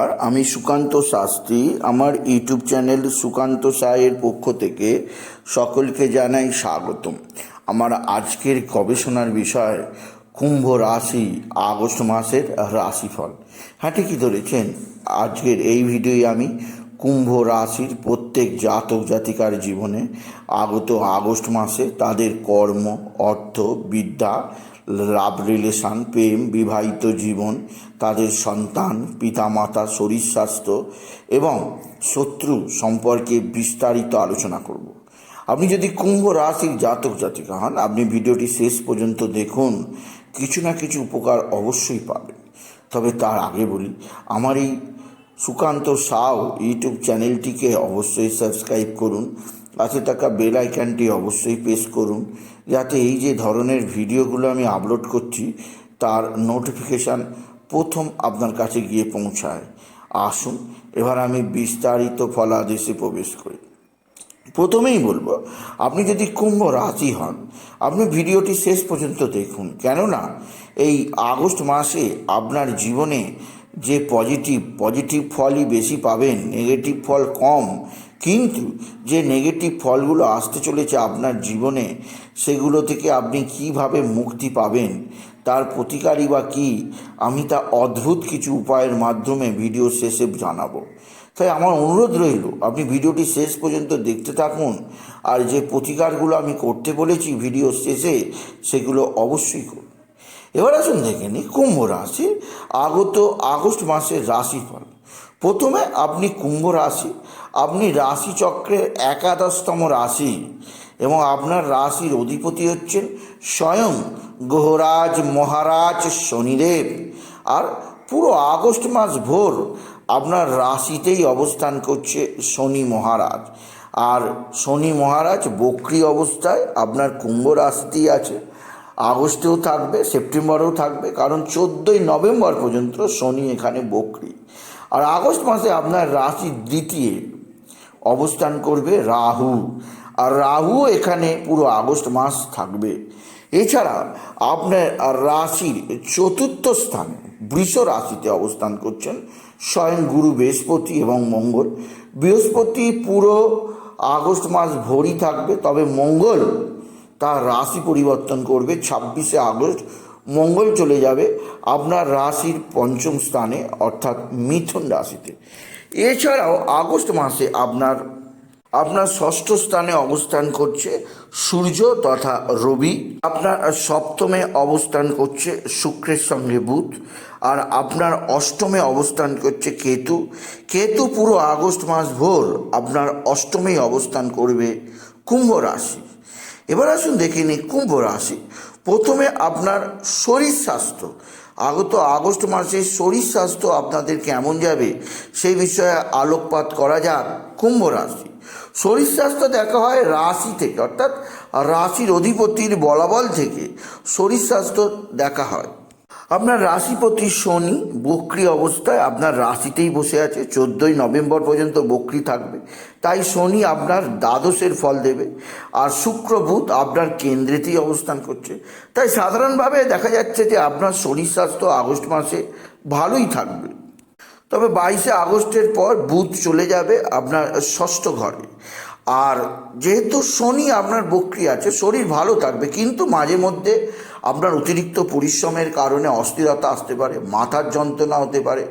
আর আমি সুকান্ত শাস্ত্রী। আমার YouTube channel Sukanta সায়ের পক্ষ থেকে সকলকে জানাই স্বাগতম। আমার আজকের গবেষণার বিষয়, কুম্ভ রাশি, আগস্ট মাসের রাশিফল। হ্যাঁ ঠিকই ধরেছেন, আজকের এই ভিডিওয়ে আমি কুম্ভ রাশির প্রত্যেক জাতক জাতিকার জীবনে আগত আগস্ট মাসে তাদের কর্ম, অর্থ, বিদ্যা লাভ রিলেশন প্রেম, বিবাহিত জীবন, তাদের সন্তান, পিতামাতা, শরীর স্বাস্থ্য এবং শত্রু সম্পর্কে বিস্তারিত আলোচনা করব। আপনি যদি কুম্ভ রাশির জাতক জাতিকা হন, আপনি ভিডিওটি শেষ পর্যন্ত দেখুন। কিছু না কিছু উপকার অবশ্যই পাবেন। তবে তার আগে বলি, আমার এই সুকান্ত সাউ ইউটিউব চ্যানেলটিকে অবশ্যই সাবস্ক্রাইব করুন। পাশে থাকা বেল আইকনটি অবশ্যই প্রেস করুন। যাতে এই যে ধরনের ভিডিওগুলো আমি আপলোড করছি, তার নোটিফিকেশান প্রথম আপনার কাছে গিয়ে পৌঁছায়। আসুন, এবার আমি বিস্তারিত ফলাদেশে প্রবেশ করি। প্রথমেই বলব, আপনি যদি কুম্ভ রাশি হন, আপনি ভিডিওটি শেষ পর্যন্ত দেখুন। কেননা, এই আগস্ট মাসে আপনার জীবনে যে পজিটিভ পজিটিভ ফলই বেশি পাবেন নেগেটিভ ফল কম কিন্তু যে নেগেটিভ ফলগুলো আসতে চলেছে আপনার জীবনে, সেগুলো থেকে আপনি কীভাবে মুক্তি পাবেন? তার প্রতিকারই বা কী? আমি তা অদ্ভুত কিছু উপায়ের মাধ্যমে ভিডিও শেষে জানাব। তাই আমার অনুরোধ রইল, আপনি ভিডিওটি শেষ পর্যন্ত দেখতে থাকুন, আর যে প্রতিকারগুলো আমি করতে বলেছি ভিডিও শেষে, সেগুলো অবশ্যই করুন। এবার আসুন দেখে নিই, কুম্ভ রাশি আগত আগস্ট মাসের রাশিফল। প্রথমে আপনি কুম্ভ রাশি আপনি রাশিচক্রের একাদশতম রাশি এবং আপনার রাশির অধিপতি হচ্ছেন স্বয়ং গ্রহরাজ মহারাজ শনিদেব। আর পুরো আগস্ট মাস ভোর আপনার রাশিতেই অবস্থান করছে শনি মহারাজ। আর শনি মহারাজ বক্রি অবস্থায় আপনার কুম্ভ রাশিতেই আছে। আগস্টেও থাকবে, সেপ্টেম্বরেও থাকবে, কারণ চোদ্দোই নভেম্বর পর্যন্ত শনি এখানে বক্রি। আর আগস্ট মাসে আপনার রাশি দ্বিতীয়। অবস্থান করবে রাহু। আর রাহু এখানে পুরো আগস্ট মাস থাকবে। এছাড়া আপনার রাশির চতুর্থ স্থানে বৃষ রাশিতে অবস্থান করছেন। স্বয়ং গুরু বৃহস্পতি এবং মঙ্গল। বৃহস্পতি পুরো আগস্ট মাস ভরি থাকবে, তবে মঙ্গল তার রাশি পরিবর্তন করবে ছাব্বিশে আগস্ট। মঙ্গল চলে যাবে আপনার রাশির পঞ্চম স্থানে, অর্থাৎ মিথুন রাশিতে। এছাড়াও আগস্ট মাসে আপনার আপনার ষষ্ঠ স্থানে অবস্থান করছে সূর্য তথা রবি। আপনার সপ্তমে অবস্থান করছে শুক্রের সঙ্গে বুধ। আর আপনার অষ্টমে অবস্থান করছে কেতু। কেতু পুরো আগস্ট মাস ভোর আপনার অষ্টমেই অবস্থান করবে কুম্ভ রাশি। এবার আসুন দেখে নিই কুম্ভ রাশি। প্রথমে আপনার শরীর স্বাস্থ্য। আগত আগস্ট মাসে শরীর স্বাস্থ্য আপনাদের কেমন যাবে সেই বিষয়ে আলোকপাত করা যাক কুম্ভ রাশি। শরীর স্বাস্থ্য দেখা হয় রাশি থেকে, অর্থাৎ রাশির অধিপতির বলাবল থেকে শরীর স্বাস্থ্য দেখা হয়। আপনার রাশিপতি শনি বক্রি অবস্থায় আপনার রাশিতেই বসে আছে, চোদ্দোই নভেম্বর পর্যন্ত বক্রি থাকবে। তাই শনি আপনার দ্বাদশের ফল দেবে আর শুক্র বুধ আপনার কেন্দ্রেতেই অবস্থান করছে। তাই সাধারণভাবে দেখা যাচ্ছে যে আপনার শরীর স্বাস্থ্য আগস্ট মাসে ভালোই থাকবে। তবে বাইশে আগস্টের পর বুধ চলে যাবে আপনার ষষ্ঠ ঘরে। আর যেহেতু শনি আপনার বক্রি আছে, শরীর ভালো থাকবে, কিন্তু মাঝে মধ্যে আপনার অতিরিক্ত পরিশ্রমের কারণে অস্থিরতা আসতে পারে, মাথার যন্ত্রণা হতে পারে,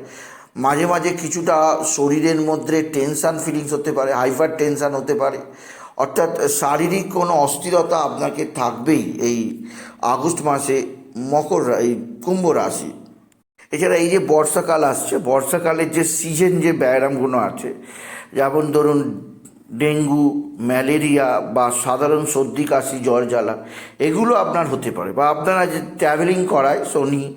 মাঝে মাঝে কিছুটা শরীরের মধ্যে টেনশান ফিলিংস হতে পারে হাইপার টেনশান হতে পারে, অর্থাৎ শারীরিক কোনো অস্থিরতা আপনাকে থাকবেই এই আগস্ট মাসে মকর এই কুম্ভ রাশি। এছাড়া এই যে বর্ষাকাল আসছে, বর্ষাকালের যে সিজন যে ব্যায়ামগুলো আছে, যেমন ধরুন ডেঙ্গু, ম্যালেরিয়া বা সাধারণ সর্দি, কাশি, জ্বর, জ্বালা, এগুলো আপনার হতে পারে বা আপনারা যে ট্রাভেলিং করায়, শনি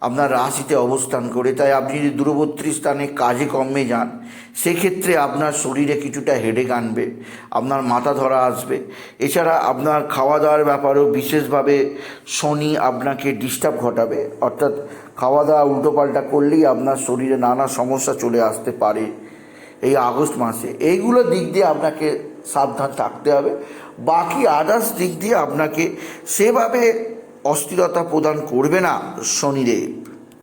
আপনার রাশিতে অবস্থান করে, তাই আপনি যদি দূরবর্তী স্থানে কাজে কর্মে যান, সেক্ষেত্রে আপনার শরীরে কিছুটা হেডেক আনবে, আপনার মাথা ধরা আসবে। এছাড়া আপনার খাওয়া দাওয়ার ব্যাপারেও বিশেষভাবে শনি আপনাকে ডিস্টার্ব ঘটাবে, অর্থাৎ খাওয়া দাওয়া উল্টোপাল্টা করলেই আপনার শরীরে নানা সমস্যা চলে আসতে পারে। এই আগস্ট মাসে। এইগুলো দিক দিয়ে আপনাকে সাবধান থাকতে হবে। বাকি আদার্স দিক দিয়ে আপনাকে সেভাবে অস্থিরতা প্রদান করবে না শনিদেব।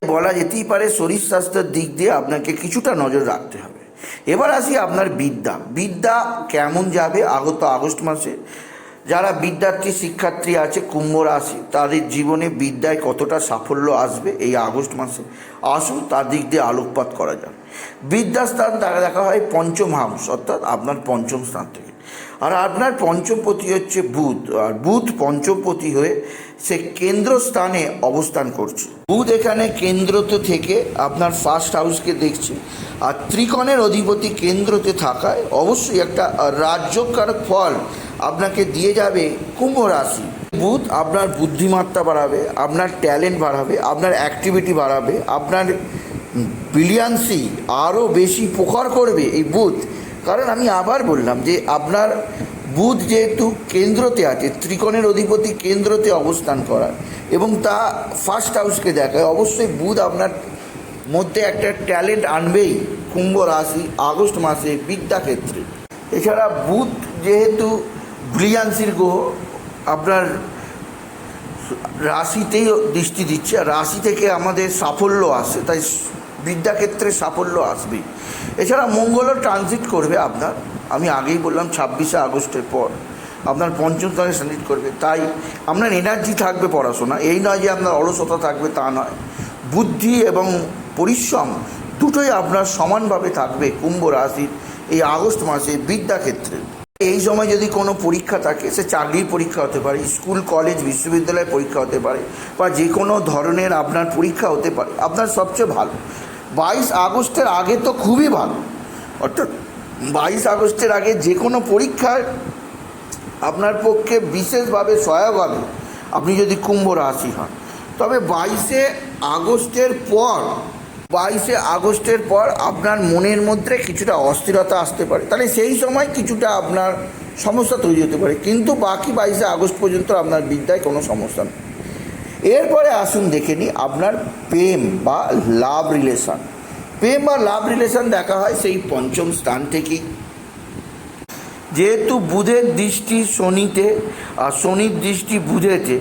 বলা যেতেই পারে, শরীর স্বাস্থ্যের দিক দিয়ে আপনাকে কিছুটা নজর রাখতে হবে। এবার আসি আপনার বিদ্যা। বিদ্যা কেমন যাবে আগত আগস্ট মাসে? যারা বিদ্যার্থী, শিক্ষার্থী আছে, কুম্ভ রাশি, তাদের জীবনে বিদ্যায় কতটা সাফল্য আসবে এই আগস্ট মাসে? আসুন তার দিক দিয়ে আলোকপাত করা যাক। বিদ্যাস্থান দেখা হয় পঞ্চম হাউস, অর্থাৎ আপনার পঞ্চম স্থান থেকে। আর আপনার পঞ্চমপতি হচ্ছে বুধ, আর বুধ পঞ্চমপতি হয়ে সে কেন্দ্র স্থানে অবস্থান করছে। বুধ এখানে কেন্দ্রতে থেকে আপনার ফার্স্ট হাউসকে দেখছে। আর ত্রিকোণের অধিপতি কেন্দ্রতে থাকায় অবশ্যই একটা রাজ্যকারক ফল আপনাকে দিয়ে যাবে কুম্ভ রাশি। বুধ আপনার বুদ্ধিমত্তা বাড়াবে, আপনার ট্যালেন্ট বাড়াবে, আপনার অ্যাক্টিভিটি বাড়াবে, আপনার ব্রিলিয়ান্সি আরও বেশি প্রখর করবে এই বুধ। কারণ আমি আবার বললাম যে আপনার বুধ যেহেতু কেন্দ্রতে আছে, ত্রিকোণের অধিপতি কেন্দ্রতে অবস্থান করার এবং তা ফার্স্ট হাউসকে দেখায়, অবশ্যই বুধ আপনার মধ্যে একটা ট্যালেন্ট আনবেই কুম্ভ রাশি, আগস্ট মাসে বিদ্যাক্ষেত্রে। এছাড়া বুধ যেহেতু ব্রিলিয়ান্সির গ্রহ, আপনার রাশিতেই দৃষ্টি দিচ্ছে রাশি থেকে আমাদের সাফল্য আসে, তাই বিদ্যাক্ষেত্রে সাফল্য আসবে। এছাড়া মঙ্গলও ট্রানজিট করবে আপনার। আমি আগেই বললাম, ছাব্বিশে আগস্টের পর আপনার পঞ্চম স্থানে ট্রানজিট করবে। তাই আপনার এনার্জি থাকবে পড়াশোনা। এই নয় যে আপনার অলসতা থাকবে, তা নয়। বুদ্ধি এবং পরিশ্রম দুটোই আপনার সমানভাবে থাকবে কুম্ভ রাশির এই আগস্ট মাসে বিদ্যাক্ষেত্রে। এই সময় যদি কোনো পরীক্ষা থাকে, সে চাকরির পরীক্ষা হতে পারে, স্কুল, কলেজ, বিশ্ববিদ্যালয়ের পরীক্ষা হতে পারে, বা যে কোনো ধরনের আপনার পরীক্ষা হতে পারে, আপনার সবচেয়ে ভালো। বাইশ আগস্টের আগে তো খুবই ভালো। অর্থাৎ বাইশ আগস্টের আগে যে কোনো পরীক্ষায় আপনার পক্ষে বিশেষভাবে সহায়ক হবে আপনি যদি কুম্ভ রাশি হন। তবে বাইশে আগস্টের পর, বাইশে আগস্টের পর আপনার মনের মধ্যে কিছুটা অস্থিরতা আসতে পারে। তাহলে সেই সময় কিছুটা আপনার সমস্যা তৈরি হতে পারে। কিন্তু বাকি বাইশে আগস্ট পর্যন্ত আপনার বিদ্যায় কোনো সমস্যা নেই। এরপরে আসুন দেখে নিই আপনার প্রেম বা লাভ রিলেশন। প্রেম বা লাভ রিলেশন দেখা হয় সেই পঞ্চম স্থান থেকেই যেহেতু বুধের দৃষ্টি শনিতে আর শনির দৃষ্টি বুধেতে,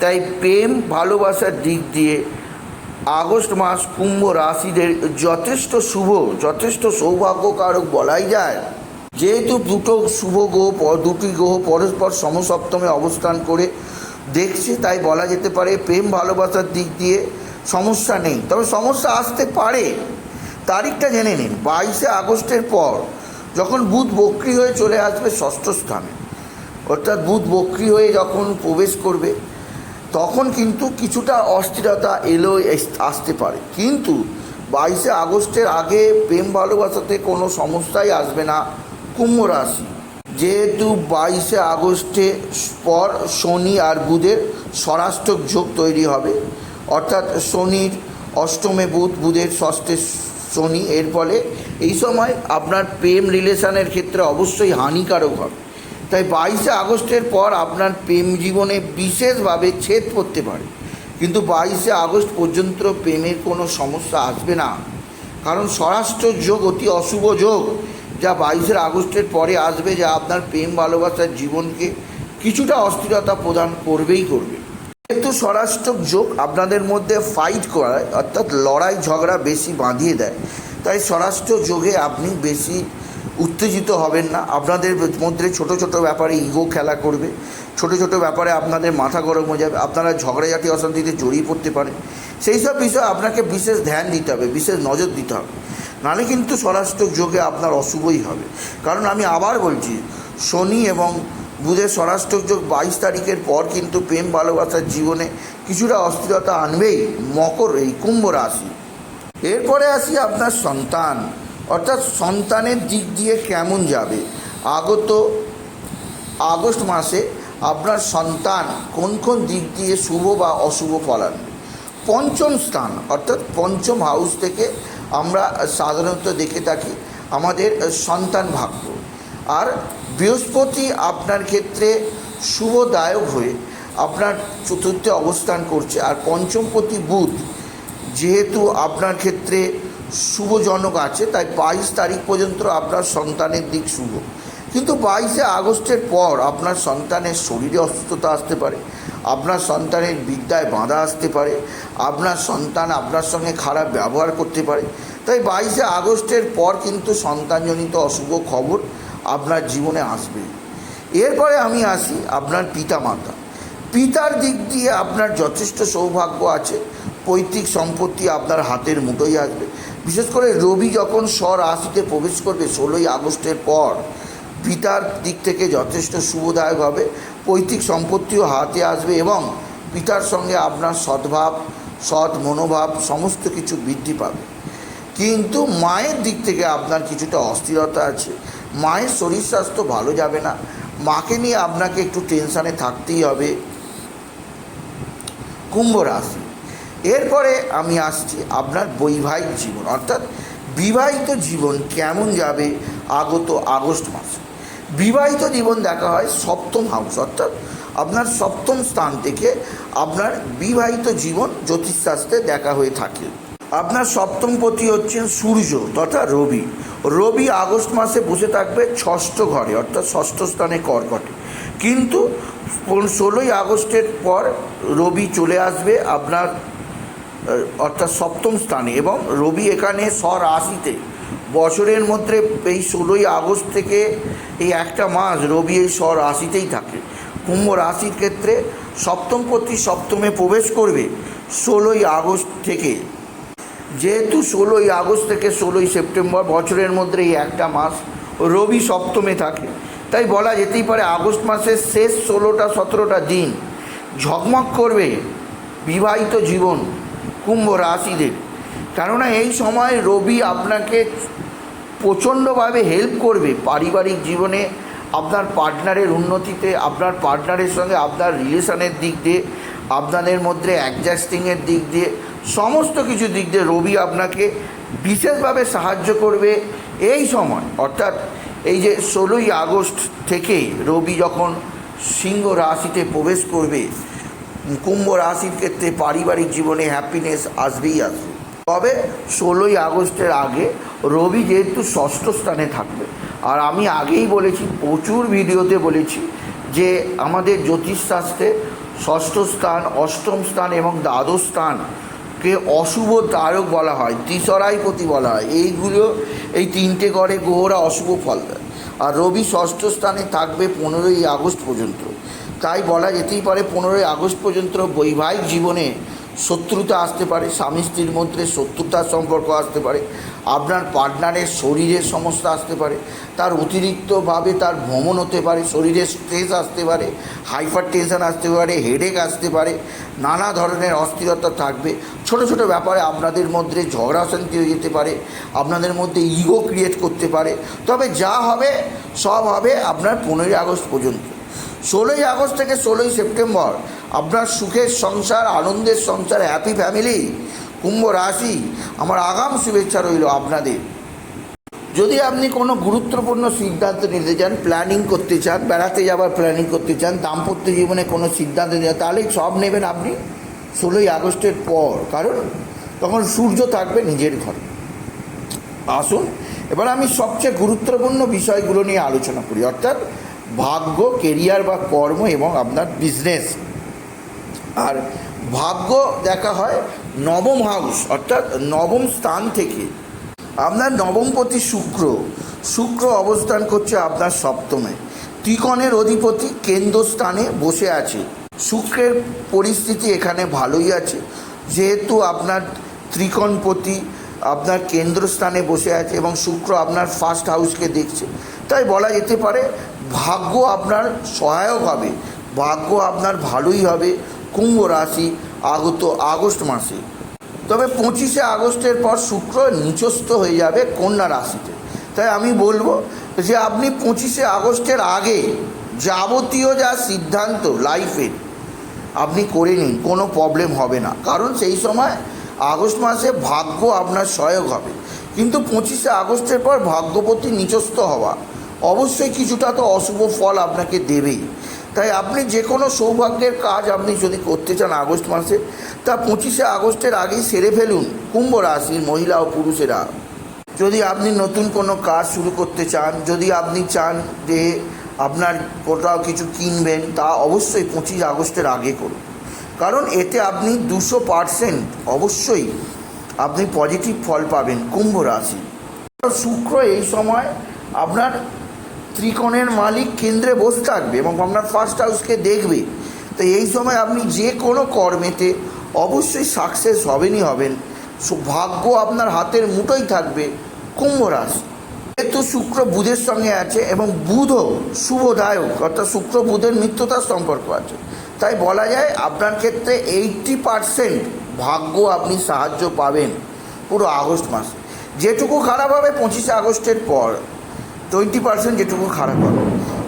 তাই প্রেম ভালোবাসার দিক দিয়ে আগস্ট মাস কুম্ভ রাশিদের যথেষ্ট শুভ, যথেষ্ট সৌভাগ্যকারক বলাই যায়। যেহেতু দুটো শুভ গ্রহ, দুটি গ্রহ পরস্পর সমসপ্তমে অবস্থান করে দেখছে, তাই বলা যেতে পারে প্রেম ভালোবাসার দিক দিয়ে সমস্যা নেই। তবে সমস্যা আসতে পারে। তারিখটা জেনে নিন, বাইশে আগস্টের পর, যখন বুধ বক্রি হয়ে চলে আসবে ষষ্ঠ স্থানে। অর্থাৎ বুধ বক্রি হয়ে যখন প্রবেশ করবে, তখন কিন্তু কিছুটা অস্থিরতা এলো আসতে পারে। কিন্তু বাইশে আগস্টের আগে প্রেম ভালোবাসাতে কোনো সমস্যাই আসবে না, কুম্ভ রাশি। যেহেতু বাইশে আগস্টে পর শনি আর বুধের স্বরাষ্ট্রক যোগ তৈরি হবে, অর্থাৎ শনির অষ্টমে বুধ, বুধের ষষ্ঠে শনি, এর ফলে এই সময় আপনার প্রেম রিলেশনের ক্ষেত্রে অবশ্যই হানিকারক হবে। তাই বাইশে আগস্টের পর আপনার প্রেম জীবনে বিশেষভাবে ছেদ পড়তে পারে। কিন্তু বাইশে আগস্ট পর্যন্ত প্রেমের কোনো সমস্যা আসবে না। কারণ স্বরাষ্ট্র যোগ অতি অশুভ যোগ। যা বাইশের আগস্টের পরে আসবে, যা আপনার প্রেম, ভালোবাসার জীবনকে কিছুটা অস্থিরতা প্রদান করবেই করবে। যেহেতু স্বরাষ্ট্র যোগ আপনাদের মধ্যে ফাইট করায় অর্থাৎ লড়াই, ঝগড়া বেশি বাঁধিয়ে দেয়। তাই স্বরাষ্ট্র যোগে আপনি বেশি উত্তেজিত হবেন না। আপনাদের মধ্যে ছোট ছোট ব্যাপারে ইগো খেলা করবে। ছোট ছোট ব্যাপারে আপনাদের মাথা গরম হয়ে যাবে। আপনারা ঝগড়াঝাটি, অশান্তিতে জড়িয়ে পড়তে পারেন। সেই সব বিষয়ে আপনাকে বিশেষ ধ্যান দিতে হবে, বিশেষ নজর দিতে হবে। নাহলে কিন্তু স্বরাষ্ট্র যোগে আপনার অশুভই হবে। কারণ আমি আবার বলছি, শনি এবং বুধের স্বরাষ্ট্র যোগ বাইশ তারিখের পর কিন্তু প্রেম ভালোবাসার জীবনে কিছুটা অস্থিরতা আনবেই। মকর এই কুম্ভ রাশি। এরপরে আসি আপনার সন্তান। অর্থাৎ সন্তানের দিক দিয়ে কেমন যাবে? আগত আগস্ট মাসে আপনার সন্তান কোন কোন দিক দিয়ে শুভ বা অশুভ ফলান পঞ্চম স্থান, অর্থাৎ পঞ্চম হাউস থেকে আমরা সাধারণত দেখে থাকি, আমাদের সন্তান ভাগ্য। আর বৃহস্পতি আপনার ক্ষেত্রে শুভদায়ক হয়ে আপনার চতুর্থে অবস্থান করছে। আর পঞ্চমপতি বুধ যেহেতু আপনার ক্ষেত্রে শুভজনক আছে, তাই বাইশ তারিখ পর্যন্ত আপনার সন্তানের দিক শুভ। কিন্তু বাইশে আগস্টের পর আপনার সন্তানের শরীরে অসুস্থতা আসতে পারে আপনার সন্তানের বিদ্যায় বাঁধা আসতে পারে, আপনার সন্তান আপনার সঙ্গে খারাপ ব্যবহার করতে পারে। তাই বাইশে আগস্টের পর কিন্তু সন্তানজনিত অশুভ খবর আপনার জীবনে আসবে। এরপরে আমি আসি আপনার পিতা মাতা পিতার দিক দিয়ে আপনার যথেষ্ট সৌভাগ্য আছে, পৈতৃক সম্পত্তি আপনার হাতের মুঠোই আসবে। বিশেষ করে রবি যখন স্বর রাশিতে প্রবেশ করবে, ষোলোই আগস্টের পর পিতার দিক থেকে যথেষ্ট শুভদায়ক হবে। পৈতৃক সম্পত্তিও হাতে আসবে এবং পিতার সঙ্গে আপনার সদ্ভাব, সৎ মনোভাব সমস্ত কিছু বৃদ্ধি পাবে। কিন্তু মায়ের দিক থেকে আপনার কিছুটা অস্থিরতা আছে। মায়ের শরীর স্বাস্থ্য ভালো যাবে না। মাকে নিয়ে আপনাকে একটু টেনশানে থাকতেই হবে। কুম্ভ রাশি। এরপরে আমি আসছি আপনার বৈবাহিক জীবন, অর্থাৎ বিবাহিত জীবন কেমন যাবে আগত আগস্ট মাসে? বিবাহিত জীবন দেখা হয় সপ্তম হাউস, অর্থাৎ আপনার সপ্তম স্থান থেকে আপনার বিবাহিত জীবন জ্যোতিষশাস্ত্রে দেখা হয়ে থাকে। আপনার সপ্তম পতি হচ্ছেন সূর্য, তথা রবি। রবি আগস্ট মাসে বসে থাকবে ষষ্ঠ ঘরে, অর্থাৎ ষষ্ঠ স্থানে কর্কটে কিন্তু ষোলোই আগস্টের পর রবি চলে আসবে আপনার, অর্থাৎ সপ্তম স্থানে এবং রবি এখানে স্বরাশিতে। বছরের মধ্যে এই ষোলোই আগস্ট থেকে এই একটা মাস রবি এই স্বরাশিতেই থাকে। কুম্ভ রাশির ক্ষেত্রে সপ্তমপতি সপ্তমে প্রবেশ করবে ষোলোই আগস্ট থেকে। যেহেতু ষোলোই আগস্ট থেকে ষোলোই সেপ্টেম্বর বছরের মধ্যে এই একটা মাস রবি সপ্তমে থাকে, তাই বলা যেতেই পারে আগস্ট মাসের শেষ ষোলোটা সতেরোটা দিন ঝকমক করবে বিবাহিত জীবন কুম্ভ রাশিদের। কেননা এই সময় রবি আপনাকে প্রচণ্ডভাবে হেল্প করবে পারিবারিক জীবনে, আপনার পার্টনারের উন্নতিতে, আপনার পার্টনারের সঙ্গে, আপনার রিলেশনের দিক দিয়ে, আপনাদের মধ্যে অ্যাডজাস্টিংয়ের দিক দিয়ে, সমস্ত কিছু দিক দিয়ে রবি আপনাকে বিশেষভাবে সাহায্য করবে এই সময়। অর্থাৎ এই যে ষোলোই আগস্ট থেকে রবি যখন সিংহ রাশিতে প্রবেশ করবে, কুম্ভ রাশির ক্ষেত্রে পারিবারিক জীবনে হ্যাপিনেস আসবেই আসবে। তবে ষোলোই আগস্টের আগে রবি যেহেতু ষষ্ঠ স্থানে থাকবে, আর আমি আগেই বলেছি, প্রচুর ভিডিওতে বলেছি যে আমাদের জ্যোতিষশাস্ত্রে ষষ্ঠ স্থান, অষ্টম স্থান এবং দ্বাদশ স্থানকে অশুভ তারক বলা হয় তিসরাইপতি বলা হয়। এইগুলো, এই তিনটে গড়ে গ্রহরা অশুভ ফল দেয়। আর রবি ষষ্ঠ স্থানে থাকবে পনেরোই আগস্ট পর্যন্ত। তাই বলা যেতেই পারে পনেরোই আগস্ট পর্যন্ত বৈবাহিক জীবনে শত্রুতা আসতে পারে, স্বামী স্ত্রীর মধ্যে শত্রুতার সম্পর্ক আসতে পারে, আপনার পার্টনারের শরীরের সমস্যা আসতে পারে, তার অতিরিক্তভাবে তার ভ্রমণ হতে পারে, শরীরে স্ট্রেস আসতে পারে হাইপার টেনশন আসতে পারে হেডেক আসতে পারে, নানা ধরনের অস্থিরতা থাকবে। ছোট ছোট ব্যাপারে আপনাদের মধ্যে ঝগড়া শান্তি হয়ে যেতে পারে, আপনাদের মধ্যে ইগো ক্রিয়েট করতে পারে। তবে যা হবে, সব হবে আপনার পনেরোই আগস্ট পর্যন্ত। ষোলোই আগস্ট থেকে ষোলোই সেপ্টেম্বর। আপনার সুখের সংসার, আনন্দের সংসার হ্যাপি ফ্যামিলি কুম্ভ রাশি, আমার আগাম শুভেচ্ছা রইল আপনাদের। যদি আপনি কোনো গুরুত্বপূর্ণ সিদ্ধান্ত নিতে চান প্ল্যানিং করতে চান, বেড়াতে যাওয়ার প্ল্যানিং করতে চান, দাম্পত্য জীবনে কোনো সিদ্ধান্ত নিতে তাহলে সব নেবেন আপনি ষোলোই আগস্টের পর। কারণ তখন সূর্য থাকবে নিজের ঘরে। আসুন, এবার আমি সবচেয়ে গুরুত্বপূর্ণ বিষয়গুলো নিয়ে আলোচনা করি। অর্থাৎ ভাগ্য কেরিয়ার বা কর্ম এবং আপনার বিজনেস আর ভাগ্য দেখা হয় নবম হাউস অর্থাৎ নবম স্থান থেকে। আপনার নবমপতি শুক্র। শুক্র অবস্থান করছে আপনার সপ্তমে। ত্রিকোণের অধিপতি কেন্দ্রস্থানে বসে আছে। শুক্রের পরিস্থিতি এখানে ভালোই আছে। যেহেতু আপনার ত্রিকোণপতি আপনার কেন্দ্রস্থানে বসে আছে এবং শুক্র আপনার ফার্স্ট হাউসকে দেখছে। তাই বলা যেতে পারে, ভাগ্য আপনার সহায়ক হবে, ভাগ্য আপনার ভালোই হবে কুম্ভ রাশি আগত আগস্ট মাসে। তবে পঁচিশে আগস্টের পর শুক্র নিচস্থ হয়ে যাবে কন্যা রাশিতে। তাই আমি বলব যে আপনি পঁচিশে আগস্টের আগে যাবতীয় যা সিদ্ধান্ত লাইফের আপনি করে নিন, কোনো প্রবলেম হবে না। কারণ সেই সময় আগস্ট মাসে ভাগ্য আপনার সহায়ক হবে। কিন্তু পঁচিশে আগস্টের পর ভাগ্যপতি নিচস্থ হওয়া অবশ্যই কিছুটা তো অশুভ ফল আপনাকে দেবেই। তাই আপনি যে কোনো সৌভাগ্যের কাজ আপনি যদি করতে চান আগস্ট মাসে, তা পঁচিশে আগস্টের আগেই সেরে ফেলুন, কুম্ভ রাশির মহিলা ও পুরুষেরা। যদি আপনি নতুন কোনো কাজ শুরু করতে চান, যদি আপনি চান যে আপনার কোথাও কিছু কিনবেন, তা অবশ্যই পঁচিশ আগস্টের আগে করুন। কারণ এতে আপনি দুশো পারসেন্ট অবশ্যই আপনি পজিটিভ ফল পাবেন কুম্ভ রাশি। শুক্র এই সময় আপনার ত্রিকোণের মালিক কেন্দ্রে বসে থাকবে এবং আপনার ফার্স্ট হাউসকে দেখবে। তো এই সময় আপনি যে কোনো কর্মেতে অবশ্যই সাকসেস হবেনই হবেন। ভাগ্য আপনার হাতের মুঠোই থাকবে কুম্ভ রাশি। যেহেতু শুক্র বুধের সঙ্গে আছে এবং বুধও শুভদায়ক, অর্থাৎ শুক্র বুধের মিত্রতার সম্পর্ক আছে। তাই বলা যায় আপনার ক্ষেত্রে এইটটি পারসেন্ট ভাগ্য আপনি সাহায্য পাবেন পুরো আগস্ট মাসে। যেটুকু খারাপ হবে পঁচিশে আগস্টের পর। টোয়েন্টি পার্সেন্ট যেটুকু খারাপ হবে।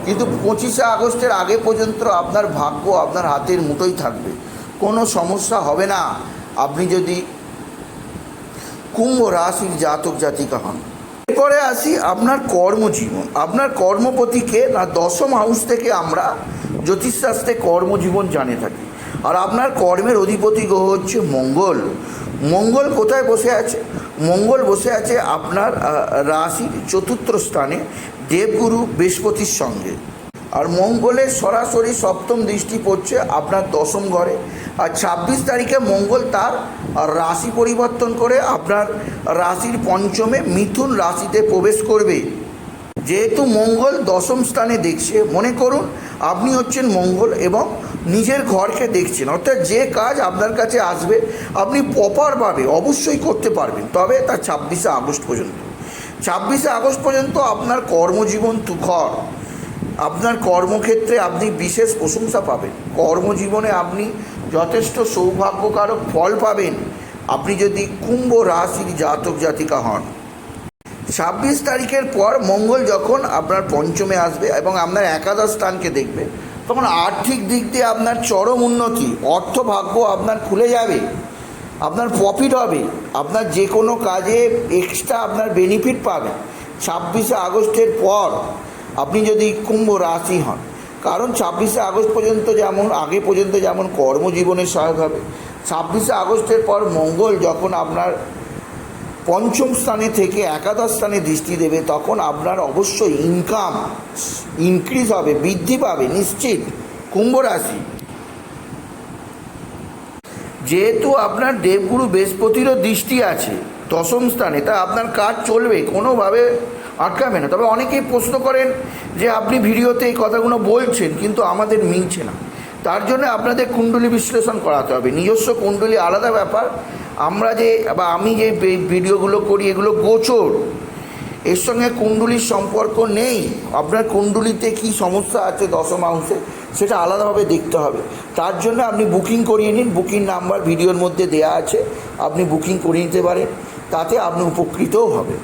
কিন্তু পঁচিশে আগস্টের আগে পর্যন্ত আপনার ভাগ্য আপনার হাতের মুঠোই থাকবে। কোনো সমস্যা হবে না। আপনি যদি কুম্ভ রাশির জাতক জাতিকা হন। এরপরে আসি আপনার কর্মজীবন। আপনার কর্মপতিকে না দশম হাউস থেকে আমরা জ্যোতিষশাস্ত্রে কর্মজীবন জানে থাকি। আর আপনার কর্মের অধিপতি গ্রহ হচ্ছে মঙ্গল। মঙ্গল কোথায় বসে আছে? মঙ্গল বসে আছে আপনার রাশির চতুর্থ স্থানে, দেবগুরু বৃহস্পতির সঙ্গে। আর মঙ্গলের সরাসরি সপ্তম দৃষ্টি পড়ছে আপনার দশম ঘরে। আর ছাব্বিশ তারিখে মঙ্গল তার রাশি পরিবর্তন করে আপনার রাশির পঞ্চমে মিথুন রাশিতে প্রবেশ করবে। যেহেতু মঙ্গল দশম স্থানে দেখছে, মনে করুন, আপনি হচ্ছেন মঙ্গল এবং নিজের ঘরকে দেখছেন। অর্থাৎ যে কাজ আপনার কাছে আসবে, আপনি প্রপারভাবে অবশ্যই করতে পারবেন। তবে তা ছাব্বিশে আগস্ট পর্যন্ত। ছাব্বিশে আগস্ট পর্যন্ত আপনার কর্মজীবন তুখর আপনার কর্মক্ষেত্রে আপনি বিশেষ প্রশংসা পাবেন। কর্মজীবনে আপনি যথেষ্ট সৌভাগ্যকারক ফল পাবেন। আপনি যদি কুম্ভ রাশির জাতক জাতিকা হন। ছাব্বিশ তারিখের পর মঙ্গল যখন আপনার পঞ্চমে আসবে এবং আপনার একাদশ স্থানকে দেখবে, তখন আর্থিক দিক দিয়ে আপনার চরম উন্নতি অর্থ ভাগ্য আপনার খুলে যাবে, আপনার প্রফিট হবে, আপনার যে কোনো কাজে এক্সট্রা আপনার বেনিফিট পাবেন ছাব্বিশে আগস্টের পর আপনি যদি কুম্ভ রাশি হন, কারণ ছাব্বিশে আগস্ট পর্যন্ত যেমন, আগে পর্যন্ত যেমন কর্মজীবনে সহায়ক হবে, ছাব্বিশে আগস্টের পর মঙ্গল যখন আপনার পঞ্চম স্থানে থেকে একাদশ স্থানে দৃষ্টি দেবে, তখন আপনার অবশ্যই ইনকাম ইনক্রিজ হবে, বৃদ্ধি পাবে, নিশ্চিত। কুম্ভ রাশি। যেহেতু আপনার দেবগুরু বৃহস্পতিরও দৃষ্টি আছে দশম স্থানে, তা আপনার কাজ চলবে, কোনোভাবে আটকাবে না। তবে অনেকেই প্রশ্ন করেন যে, আপনি ভিডিওতে এই কথাগুলো বলছেন, কিন্তু আমাদের মিলছে না। তার জন্য আপনাদের কুণ্ডলী বিশ্লেষণ করাতে হবে। নিজস্ব কুণ্ডলী আলাদা ব্যাপার। আমরা যে, বা আমি যে ভিডিওগুলো করি, এগুলো গোচর। এর সঙ্গে কুণ্ডলীর সম্পর্ক নেই। আপনার কুণ্ডলিতে কি সমস্যা আছে দশম অংশে সেটা আলাদাভাবে দেখতে হবে। তার জন্য আপনি বুকিং করিয়ে নিন। বুকিং নাম্বার ভিডিওর মধ্যে দেয়া আছে। আপনি বুকিং করিয়ে নিতে পারেন। তাতে আপনি উপকৃতও হবে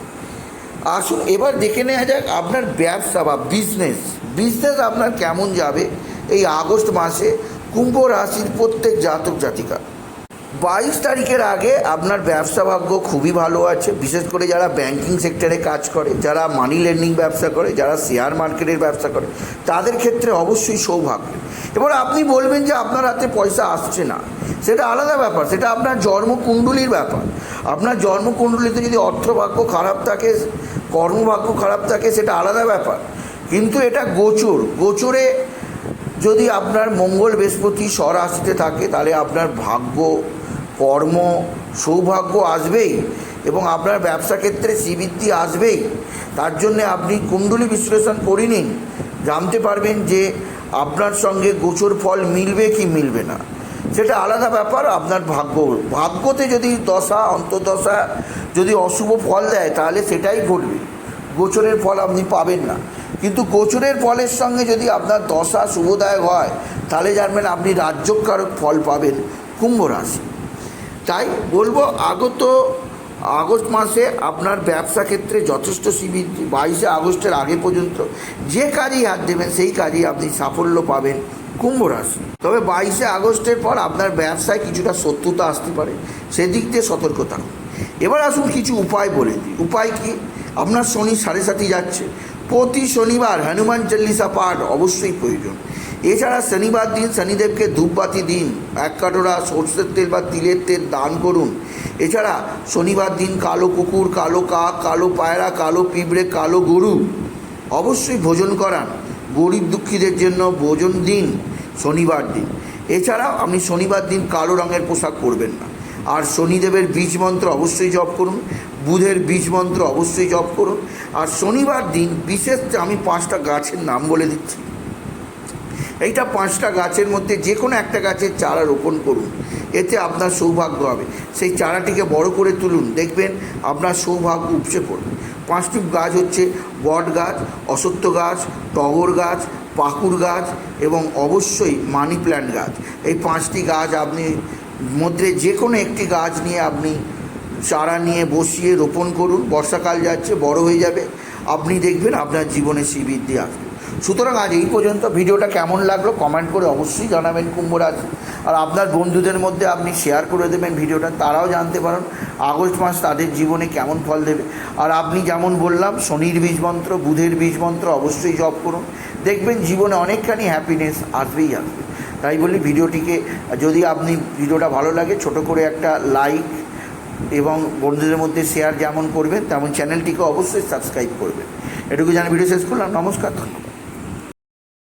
আসুন, এবার দেখে নেওয়া যাক আপনার ব্যবসা বা বিজনেস বিজনেস আপনার কেমন যাবে এই আগস্ট মাসে কুম্ভ রাশির প্রত্যেক জাতক জাতিকা বাইশ তারিখের আগে আপনার ব্যবসা ভাগ্য খুবই ভালো আছে। বিশেষ করে যারা ব্যাংকিং সেক্টরে কাজ করে, যারা মানি লেন্ডিং ব্যবসা করে, যারা শেয়ার মার্কেটের ব্যবসা করে, তাদের ক্ষেত্রে অবশ্যই সৌভাগ্য। এবার আপনি বলবেন যে আপনার হাতে পয়সা আসছে না। সেটা আলাদা ব্যাপার, সেটা আপনার জন্মকুণ্ডলীর ব্যাপার। আপনার জন্মকুণ্ডলিতে যদি অর্থভাগ্য খারাপ থাকে, কর্মভাগ্য খারাপ থাকে, সেটা আলাদা ব্যাপার। কিন্তু এটা গোচর। গোচরে যদি আপনার মঙ্গল বৃহস্পতি স্বরাশিতে থাকে, তাহলে আপনার ভাগ্য কর্ম সৌভাগ্য আসবেই এবং আপনার ব্যবসা ক্ষেত্রে শ্রীবৃদ্ধি আসবেই। তার জন্যে আপনি কুণ্ডলী বিশ্লেষণ করে নিন। জানতে পারবেন যে আপনার সঙ্গে গোচর ফল মিলবে কি মিলবে না। সেটা আলাদা ব্যাপার, আপনার ভাগ্য। ভাগ্যতে যদি দশা, অন্তর্দশা যদি অশুভ ফল দেয়, তাহলে সেটাই ঘটবে। গোচরের ফল আপনি পাবেন না। কিন্তু গোচরের ফলের সঙ্গে যদি আপনার দশা শুভদায়ক হয়, তাহলে জানবেন আপনি রাজ্যকারক ফল পাবেন। কুম্ভ রাশি। তাই বলব, আগত, আগস্ট মাসে আপনার ব্যবসা ক্ষেত্রে যথেষ্ট শ্রীবৃদ্ধি বাইশে আগস্টের আগে পর্যন্ত যে কাজই হাত দেবেন, সেই কাজেই আপনি সাফল্য পাবেন কুম্ভ রাশি। তবে বাইশে আগস্টের পর আপনার ব্যবসায় কিছুটা শত্রুতা আসতে পারে, সেদিক দিয়ে সতর্ক থাকুন। এবার আসুন কিছু উপায় বলে দিই। উপায় কি? আপনার শনি সাড়ে সাথে যাচ্ছে প্রতি শনিবার হনুমান চল্লিশা পাঠ অবশ্যই প্রয়োজন। এছাড়া শনিবার দিন শনিদেবকে ধূপবাতি দিন, এক কাটোরা সর্ষের তেল বা তিলের তেল দান করুন। এছাড়া শনিবার দিন কালো কুকুর, কালো কাক, কালো পায়রা, কালো পিঁপড়ে, কালো গরু অবশ্যই ভোজন করান। গরিব দুঃখীদের জন্য ভোজন দিন শনিবার দিন। এছাড়া আপনি শনিবার দিন কালো রঙের পোশাক পরবেন না। আর শনিদেবের বীজ মন্ত্র অবশ্যই জপ করুন। বুধের বীজ মন্ত্র অবশ্যই জপ করুন। আর শনিবার দিন বিশেষ আমি পাঁচটা গাছের নাম বলে দিচ্ছি। এইটা পাঁচটা গাছের মধ্যে যে কোনো একটা গাছের চারা রোপণ করুন। এতে আপনার সৌভাগ্য হবে। সেই চারাটিকে বড় করে তুলুন। দেখবেন আপনার সৌভাগ্য উপচে পড়বে। পাঁচটি গাছ হচ্ছে বট গাছ অসত্য গাছ, টগর গাছ, পাকুর গাছ এবং অবশ্যই মানি প্ল্যান্ট গাছ। এই পাঁচটি গাছ আপনি মধ্যে যে কোনো একটি গাছ নিয়ে আপনি চারা নিয়ে বসিয়ে রোপণ করুন, বর্ষাকাল যাচ্ছে, বড় হয়ে যাবে। আপনি দেখবেন আপনার জীবনে শ্রীবৃদ্ধি আসবে। সুতরাং আজ এই পর্যন্ত ভিডিওটা কেমন লাগল কমেন্ট করে অবশ্যই জানাবেন কুম্ভ রাশি আর আপনার বন্ধুদের মধ্যে আপনি শেয়ার করে দেবেন ভিডিওটা, তারাও জানতে পারেন আগস্ট মাস তাদের জীবনে কেমন ফল দেবে। আর আপনি যেমন বললাম, শনির বীজ মন্ত্র, বুধের বীজ মন্ত্র অবশ্যই জপ করুন। দেখবেন জীবনে অনেকখানি হ্যাপিনেস আসবেই আসবে। তাই বলি ভিডিওটিকে, যদি আপনি ভিডিওটা ভালো লাগে, ছোট করে একটা লাইক এবং বন্ধুদের মধ্যে শেয়ার যেমন করবেন, তেমন চ্যানেলটিকে অবশ্যই সাবস্ক্রাইব করবেন। এটুকু জানি ভিডিও শেষ করলাম। নমস্কার, ধন্যবাদ।